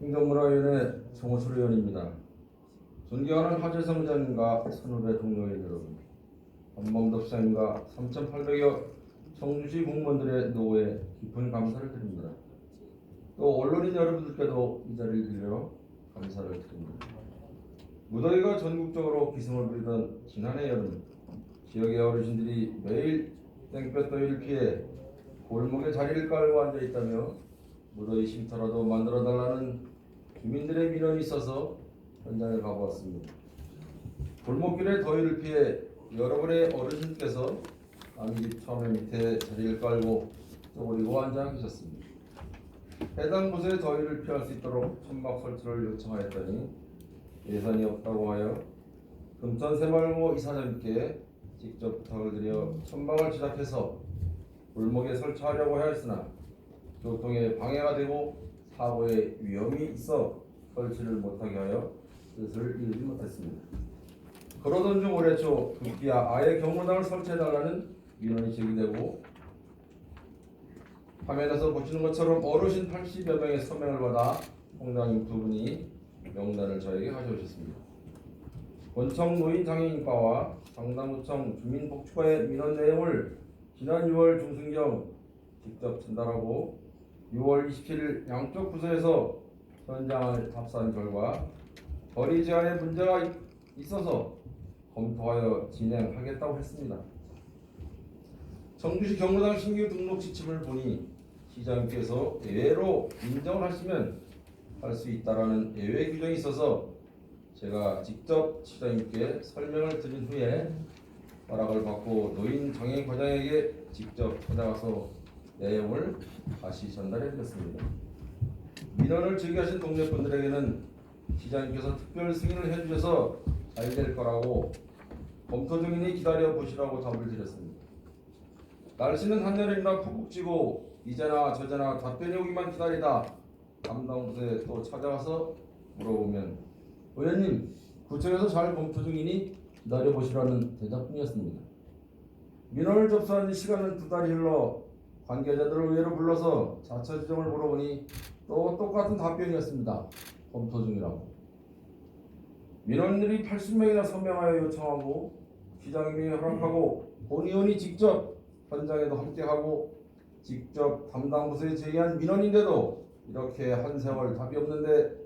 행정문화위원회 정호수로 의원입니다. 존경하는 하재성 의장님과 선후배 동료인 여러분, 한범덕 시장님과 3,800여 청주시 공무원들의 노고에 깊은 감사를 드립니다. 또 언론인 여러분들께도 이 자리를 빌려 감사를 드립니다. 무더위가 전국적으로 기승을 부리던 지난해 여름, 지역의 어르신들이 매일 땡볕 더위를 피해 골목에 자리를 깔고 앉아 있다며 무더위 쉼터라도 만들어 달라는 주민들의 민원이 있어서 현장에 가보았습니다. 골목길에 더위를 피해 여러분의 어르신께서 남집 처음에 밑에 자리를 깔고 쪼그리고 앉아 계셨습니다. 해당 곳에 더위를 피할 수 있도록 천막 설치를 요청하였더니 예산이 없다고 하여 금천 새마을고 이사장님께 직접 부탁을 드려 천막을 제작해서 골목에 설치하려고 하였으나 교통에 방해가 되고 사고의 위험이 있어 설치를 못하게 하여 뜻을 이루지 못했습니다. 그러던 중 올해 초 급기야 아예 경로당을 설치해달라는 민원이 제기되고 화면에서 보시는 것처럼 어르신 80여 명의 서명을 받아 홍당님 두 분이 명단을 저에게 가져오셨습니다. 원청 노인 장애인과와 상당구청 주민복지과의 민원 내용을 지난 6월 중순경 직접 전달하고 6월 27일 양쪽 부서에서 현장을 답사한 결과 거리 제한에 문제가 있어서 검토하여 진행하겠다고 했습니다. 청주시 경로당 신규 등록 지침을 보니 시장님께서 예외로 인정을 하시면 할 수 있다라는 예외 규정이 있어서 제가 직접 시장님께 설명을 드린 후에 허락을 받고 노인 장애인 과장에게 직접 찾아가서 내용을 다시 전달해 드렸습니다. 민원을 제기하신 동네 분들에게는 시장님께서 특별 승인을 해주셔서 잘 될 거라고 검토 중이니 기다려 보시라고 답을 드렸습니다. 날씨는 한여름이나 푹푹 찌고 이제나 저제나 답변이 오기만 기다리다 담당 부서에 또 찾아가서 물어보면 의원님 구청에서 잘 검토 중이니 기다려 보시라는 대답뿐이었습니다. 민원을 접수한 지 시간은 두 달이 흘러 관계자들을 의회로 불러서 자처 지정을 물어보니 또 똑같은 답변이었습니다. 검토 중이라고. 민원들이 80명이나 서명하여 요청하고 시장님이 허락하고 본 의원이 직접 현장에도 함께하고 직접 담당 부서에 제기한 민원인데도 이렇게 한 세월 답이 없는데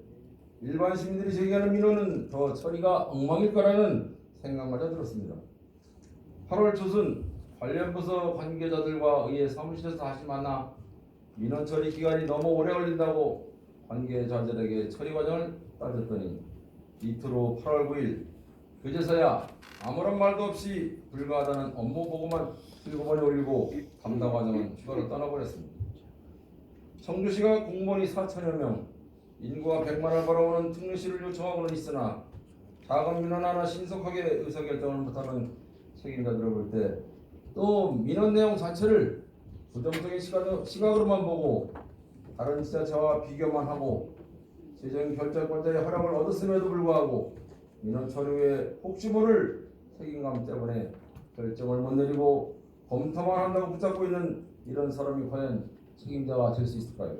일반 시민들이 제기하는 민원은 더 처리가 엉망일 거라는 생각마저 들었습니다. 8월 초순 관련 부서 관계자들과 의회 사무실에서 다시 만나 민원 처리 기간이 너무 오래 걸린다고 관계자들에게 처리 과정을 따졌더니 이틀 후 8월 9일 그제서야 아무런 말도 없이 불가하다는 업무 보고만 슬그머니 올리고 담당 과정은 휴가를 떠나버렸습니다. 청주시가 공무원이 4천여 명, 인구가 100만을 벌어오는 특례시를 요청하고는 있으나 작은 민원 하나 신속하게 의사결정을 못하는 책임자들을 볼때 또 민원 내용 자체를 부정적인 시각, 시각 으로만 보고 다른 지자체와 비교만 하고 재정 결정권자의 허락을 얻었음에도 불구하고 민원 처리 후에 혹시 모를 책임감 때문에 결정을 못 내리고 검토만 한다고 붙잡고 있는 이런 사람이 과연 책임자가 될 수 있을까요?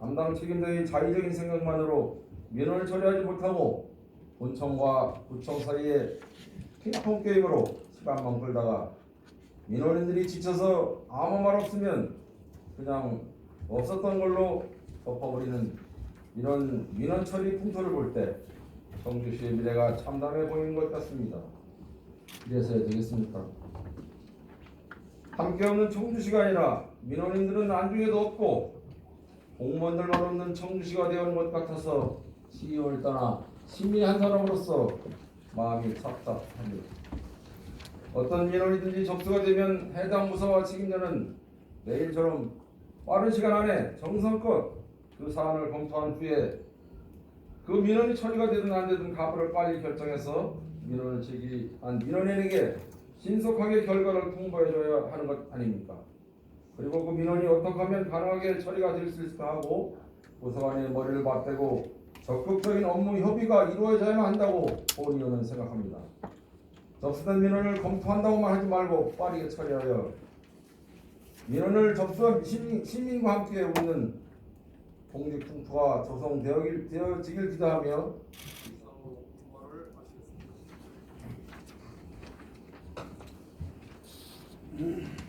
담당 책임자의 자의적인 생각만으로 민원을 처리하지 못하고 본청과 구청 사이에 핑퐁 게임으로 시간만 끌다가 민원인들이 지쳐서 아무 말 없으면 그냥 없었던 걸로 덮어버리는 이런 민원 처리 풍토를 볼때 청주시의 미래가 참담해 보이는 것 같습니다. 이래서야 되겠습니까? 함께 없는 청주시가 아니라 민원인들은 안중에도 없고 공무원들만 없는 청주시가 되어온 것 같아서 시의원을 떠나 시민 한 사람으로서 마음이 섭섭합니다. 어떤 민원이든지 접수가 되면 해당 부서와 책임자는 내일처럼 빠른 시간 안에 정성껏 그 사안을 검토한 후에 그 민원이 처리가 되든 안 되든 가부를 빨리 결정해서 민원을 제기한 민원인에게 신속하게 결과를 통보해줘야 하는 것 아닙니까? 그리고 그 민원이 어떻게 하면 가능하게 처리가 될 수 있을까 하고 부서관의 머리를 맞대고 적극적인 업무 협의가 이루어져야만 한다고 본 의원은 생각합니다. 접수된 민원을 검토한다고만 하지 말고 빠르게 처리하여 민원을 접수한 시민, 시민과 함께 웃는 공직 풍토가 조성되어지길 기도하며 Mm.